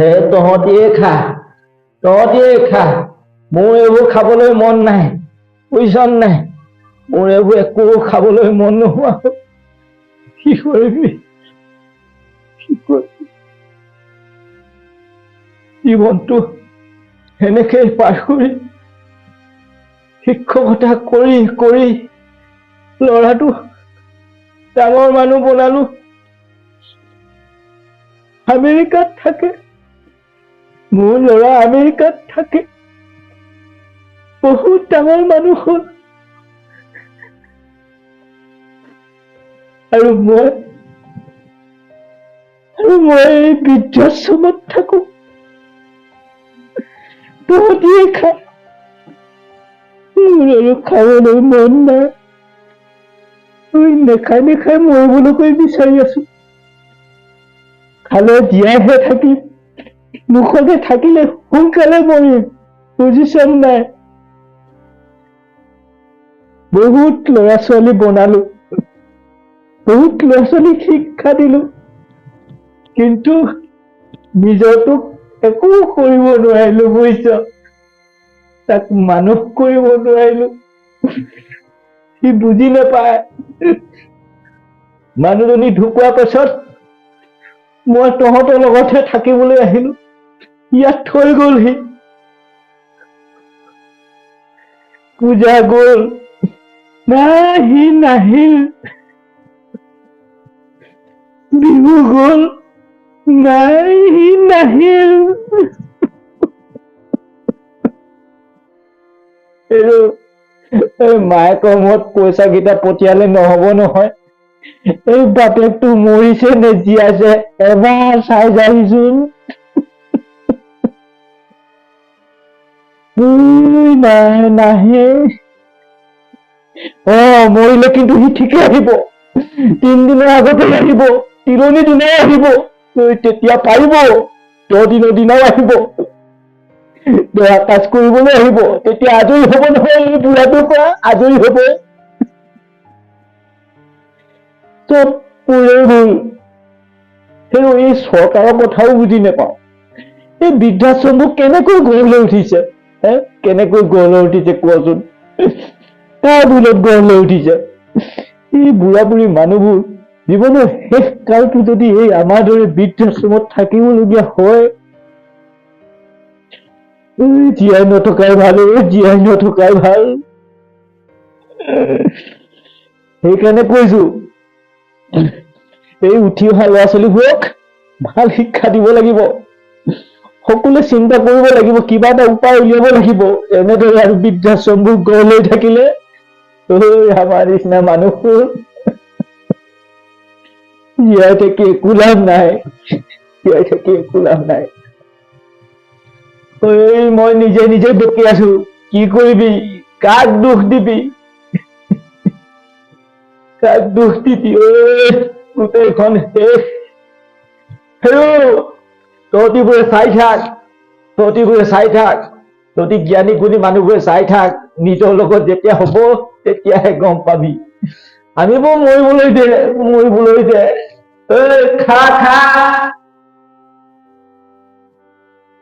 হে তহঁতিয়ে খা তহঁতিয়ে খা, মোৰ এইবোৰ খাবলৈ মন নাই বুজিছ নাই? মোৰ এইবোৰ একো খাবলৈ মন নোহোৱা। কি কৰিবি? কি কৰিবি? জীৱনটো সেনেকেই পাৰ কৰি শিক্ষকতা কৰি কৰি ল'ৰাটো ডাঙৰ মানুহ বনালো। আমেৰিকাত থাকে। মোৰ ল'ৰা আমেৰিকাত থাকে। বহুত ডাঙৰ মানুহ হ'ল। আৰু মই আৰু মই বৃদ্ধাশ্ৰমত থাকো। তহঁতিয়ে খা মোৰ আৰু খাবলৈ মন নাই। ঐ নেখাই নেখাই মৰিবলৈকৈ বিচাৰি আছো। খালে জীয়াইহে থাকিম। মুখতে থাকিলে সোনকালে মৰিম? বুজিছ নাই। বহুত ল'ৰা ছোৱালী বনালো। বহুত ল'ৰা ছোৱালীক শিক্ষা দিলো। কিন্তু নিজৰটোক একো কৰিব নোৱাৰিলো, বুজিছ? তাক মানুহ কৰিব নোৱাৰিলো। সি বুজি নাপায়। মানুহজনী ঢুকোৱাৰ পাছত মই তহঁতৰ লগতহে থাকিবলৈ আহিলো। পূজা গ'ল। নাই সি নাহিল বিহু গ'ল। নাই সি নাহিল এইটো, এই মায়েকৰ মূৰত পইচা কেইটা পঠিয়ালে নহব নহয়। এই বাপেকটো মৰিছে নে জীয়াইছে, এবাৰ চাই যাহিচোন নাই নাহে অ মৰিলে কিন্তু সি ঠিকে আহিব। তিনদিনৰ আগতে আহিব, তিলনি দিনাই আহিব তেতিয়া পাৰিব দহ দিনৰ দিনাও আহিব। দৰা কাজ কৰিবলৈ আহিব, তেতিয়া আজৰি হব নহয়, এই বুঢ়াটোৰ পৰা আজৰি হব। চব পুৰে গ'ল সেই এই চৰকাৰৰ কথাও বুজি নাপাওঁ। এই বৃদ্ধাশ্ৰমবোৰ কেনেকৈ গঢ় লৈ উঠিছে? কেনেকৈ গঢ় লৈ উঠিছে কোৱাচোন? কাৰ ভুলত গঢ় লৈ উঠিছে? এই বুঢ়া বুঢ়ী মানুহবোৰ জীৱনৰ শেষ কালটো যদি এই আমাৰ দৰে বৃদ্ধাশ্ৰমত থাকিবলগীয়া হয় জীয়াই নথকাই ভালো জীয়াই নথকাই ভালো। সেইকাৰণে কৈছো, এই উঠি অহা ল'ৰা ছোৱালীবোৰক ভালো শিক্ষা দিব লাগিব। সকলোৱে চিন্তা কৰিব লাগিব, কিবা এটা উপায় উলিয়াব লাগিব। এনেদৰে আৰু বৃদ্ধাশ্ৰমবোৰ গঢ় লৈ থাকিলে আমাৰ নিচিনা মানুহবোৰ। জীয়াই থাকি একো লাভ নাই। জীয়াই থাকি একো লাভ নাই। ঐ, মই নিজে নিজে বকি আছো। কি কৰিবি? কাক দুখ দিবি? কাক দুখ দিবি? গোটেইখন শেষ। হেৰৌ তহঁতিবোৰে চাই থাক তহঁতিবোৰে চাই থাক তহঁতি জ্ঞানী গুণী মানুহবোৰে চাই থাক নিজৰ লগত যেতিয়া হব, তেতিয়াহে গম পাবি। আনিব মৰিবলৈ দে মৰিবলৈ দে। খা খা।